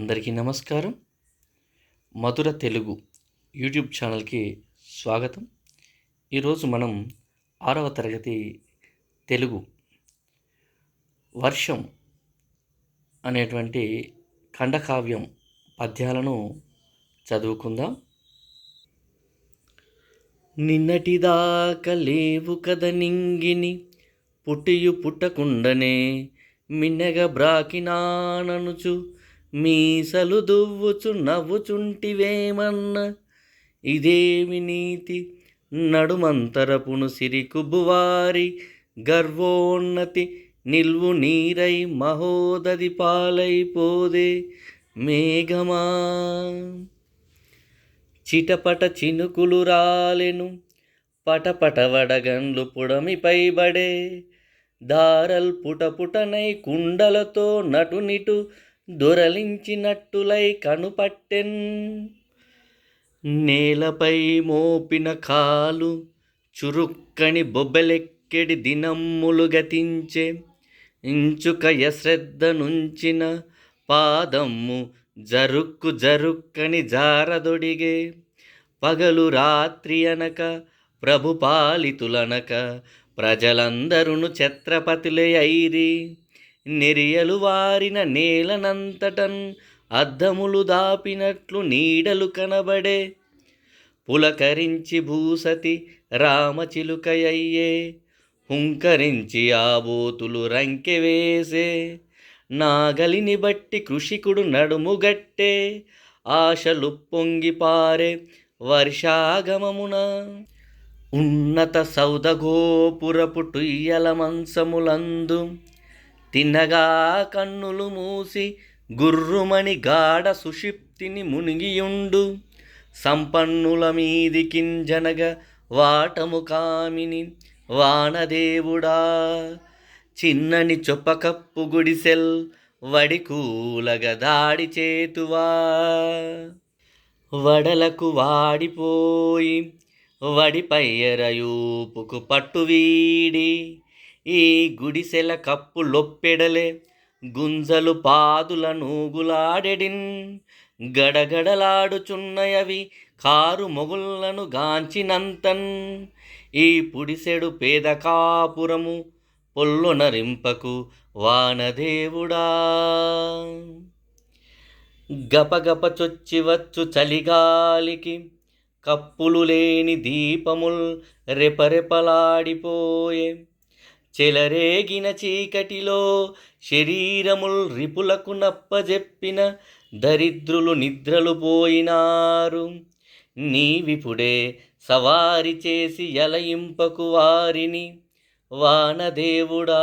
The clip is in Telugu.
అందరికీ నమస్కారం. మధుర తెలుగు యూట్యూబ్ ఛానల్కి స్వాగతం. ఈరోజు మనం ఆరవ తరగతి తెలుగు వర్షం అనేటువంటి ఖండకావ్యం పద్యాలను చదువుకుందాం. నిన్నటిదాకా లేవు కద నింగిని పుట్టియు పుట్టకుండనే మిన్నెగ బ్రాకినాననుచు మీసలు దువ్వుచు నవ్వుచుంటివేమన్న? ఇదేమి నీతి? నడుమంతరపును సిరికుబువారి గర్వోన్నతి నిల్వు నీరై మహోదది పాలైపోదే మేఘమా. చిటపట చినుకులు రాలెను పటపట వడగండ్లు పుడమిపై బడే దారల్ పుటపుటనై కుండలతో నటునిటు దొరలించినట్టులై కనుపట్టెన్. నేలపై మోపిన కాలు చురుక్కని బొబ్బెలెక్కెడి దినమ్ములు గతించే. ఇంచుక యశ్రద్ధ నుంచిన పాదమ్ము జరుక్కు జరుక్కని జారదొడిగే. పగలు రాత్రి అనక ప్రభుపాలితులనక ప్రజలందరును ఛత్రపతులే ఐరి. నెరియలు వారిన నేలనంతటన్ అద్దములు దాపినట్లు నీడలు కనబడే. పులకరించి భూసతి రామచిలుకయ్యే హుంకరించి ఆబోతులు రంకె వేసే నాగలిని బట్టి కృషికుడు నడుముగట్టే. ఆశలు పొంగిపారే వర్షాగమమున. ఉన్నత సౌదగోపురపు టుయ్యల మంచములందు తిన్నగా కన్నులు మూసి గుర్రుమణి గాఢ సుషిప్తిని మునిగియుండు. సంపన్నుల మీదికింజనగ వాటము కామిని వానదేవుడా. చిన్నని చొప్పకప్పు గుడిసెల్ వడికూలగ దాడి చేతువా. వడలకు వాడిపోయి వడిపయ్యరయూపుకు పట్టు వీడి ఈ గుడిసెల కప్పు లొప్పెడలే గుంజలు పాదుల నూగులాడెడిన్. గడగడలాడుచున్నయవి కారు మొగుళ్ళను గాంచినంతన్. ఈ పుడిసెడు పేద కాపురము పొల్లొనరింపకు వానదేవుడా. గపగప చొచ్చివచ్చు చలిగాలికి కప్పులు లేని దీపముల్ రెపరెపలాడిపోయే చెలరేగిన చీకటిలో శరీరముల్ రిపులకు నప్పజెప్పిన దరిద్రులు నిద్రలు పోయినారు. నీవిపుడే సవారి చేసి ఎలయింపకు వారిని వానదేవుడా.